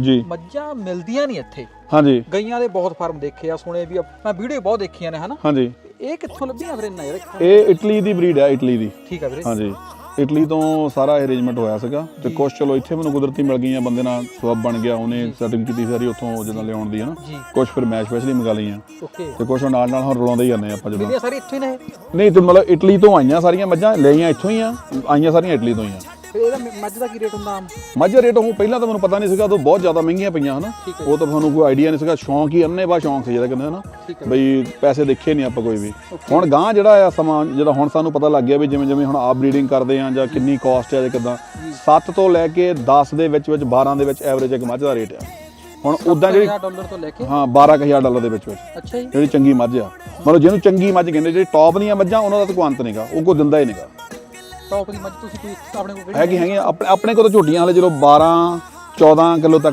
ਜੀ। ਮੱਝਾਂ ਮਿਲਦੀਆਂ ਨਹੀਂ ਇੱਥੇ। ਹਾਂਜੀ। ਗਈਆਂ ਦੇ ਬਹੁਤ ਫਾਰਮ ਦੇਖੇ ਆ ਸੁਣੇ ਵੀ ਆ, ਮੈਂ ਵੀਡੀਓ ਬਹੁਤ ਦੇਖੀਆਂ ਨੇ ਹਨਾ? ਹਾਂਜੀ। ਇਹ ਕਿੱਥੋਂ ਲੱਭੀਆਂ ਫਿਰ ਇੰਨਾ ਯਾਰ ਇਹ ਇਟਲੀ ਦੀ ਬਰੀਡ ਹੈ ਇਟਲੀ ਦੀ। ਠੀਕ ਆ ਵੀਰੇ। ਹਾਂਜੀ। ਇਟਲੀ ਤੋਂ ਸਾਰਾ ਅਰੇਂਜਮੈਂਟ ਹੋਇਆ ਸੀਗਾ। ਤੇ ਕੁਛ ਚਲੋ ਇੱਥੇ ਮੈਨੂੰ ਕੁਦਰਤੀ ਮਿਲ ਗਈਆਂ ਬੰਦੇ ਨਾਲ ਸਵੱਬ ਬਣ ਗਿਆ ਉਹਨੇ ਸੈਟਿੰਗ ਕੀਤੀ ਸਾਰੀ ਉੱਥੋਂ ਜਦੋਂ ਲਿਆਉਣ ਦੀ ਹੈ ਨਾ ਕੁਛ ਫਿਰ ਮੈਂ ਸਪੈਸ਼ਲੀ ਮੰਗਾ ਲਈਆਂ। ਓਕੇ। ਤੇ ਕੁਛ ਨਾਲ ਨਾਲ ਹੁਣ ਰਲਾਉਂਦੇ ਹੀ ਜਾਂਦੇ ਆਪਾਂ ਜਦੋਂ। ਮਿਲੀਆਂ ਸਾਰੀ ਇੱਥੋਂ ਨੇ ਇਹ? ਨਹੀਂ ਤੇ ਮਤਲਬ ਇਟਲੀ ਤੋਂ ਆਈਆਂ ਸਾਰੀਆਂ ਮੱਝਾਂ ਲਈਆਂ ਇੱਥੋਂ ਹੀ ਆ ਆਈਆਂ ਸਾਰੀਆਂ ਇਟਲੀ ਤੋਂ ਹੀ ਆ। ਫਿਰ ਇਹਦਾ ਮ- ਮੱਝ ਦਾ ਕੀ ਰੇਟ ਹੁੰਦਾ ਆਮ? ਮੱਝ ਰੇਟ ਉਹ ਪਹਿਲਾਂ ਤਾਂ ਮੈਨੂੰ ਪਤਾ ਨਹੀਂ ਸੀਗਾ ਉਦੋਂ ਬਹੁਤ ਜ਼ਿਆਦਾ ਮਹਿੰਗੀਆਂ ਪਈਆਂ ਹਨਾ? ਠੀਕ ਹੈ। ਉਹ ਤਾਂ ਤੁਹਾਨੂੰ ਕੋਈ ਆਈਡੀਆ ਨਹੀਂ ਸੀਗਾ ਸ਼ੌਂਕ ਹੀ ਅੰਨੇ ਬਾ ਸ਼ੌਂਕ ਸੀ ਜਿਹੜਾ ਕਹਿੰਦੇ ਹਨਾ? ਠੀਕ ਹੈ। ਬਈ ਪੈਸੇ ਦੇਖੇ ਨਹੀਂ ਆਪਾਂ ਕੋਈ ਵੀ। ਹੁਣ ਗਾਂ ਜਿਹੜਾ ਆ ਸਮਾਂ ਜਿਹੜਾ ਹੁਣ ਸਾਨੂੰ ਪਤਾ ਲੱਗ ਗਿਆ ਵੀ ਜਿਵੇਂ ਜਿਵੇਂ ਹੁਣ ਆਪ ਬਰੀਡਿੰਗ ਕਰਦੇ ਆ ਜਾਂ ਕਿੰਨੀ ਕਾਸਟ ਹੈ ਜਾਂ ਕਿਦਾਂ 7 ਤੋਂ ਲੈ ਕੇ 10 ਦੇ ਵਿੱਚ ਵਿੱਚ 12 ਦੇ ਵਿੱਚ ਐਵਰੇਜ ਇੱਕ ਮੱਝ ਦਾ ਰੇਟ ਆ। ਹੁਣ ਉਦਾਂ ਜਿਹੜੀ 1000 ਡਾਲਰ ਤੋਂ ਲੈ ਕੇ? ਹਾਂ 12000 ਡਾਲਰ ਦੇ ਵਿੱਚ ਵਿੱਚ। ਅੱਛਾ ਜੀ। ਜਿਹੜੀ ਚੰਗੀ ਮੱਝ ਆ। ਮਤਲਬ ਜਿਹਨੂੰ ਚੰਗੀ ਮੱਝ ਕਹਿੰਦੇ ਜਿਹੜੀ ਟੌਪ ਦੀਆਂ ਮੱਝਾਂ ਉਹਨਾਂ ਦਾ ਤਾਂ ਕੋਈ ਅੰਤ ਨਹੀਂਗਾ ਉਹ ਕੋਈ ਦਿੰਦਾ ਹੀ ਨਹੀਂਗਾ ਟੌਪ ਦੀ ਮੱਝ ਤੁਸੀਂ ਕੋਈ ਆਪਣੇ ਕੋਲ ਕਿਹੜੀ ਹੈਗੀ। ਹੈਗੀਆਂ ਆਪਣੇ ਆਪਣੇ ਕੋਲ ਤਾਂ ਝੋਟੀਆਂ ਹਲੇ ਚਲੋ 12 14 ਕਿਲੋ ਤੱਕ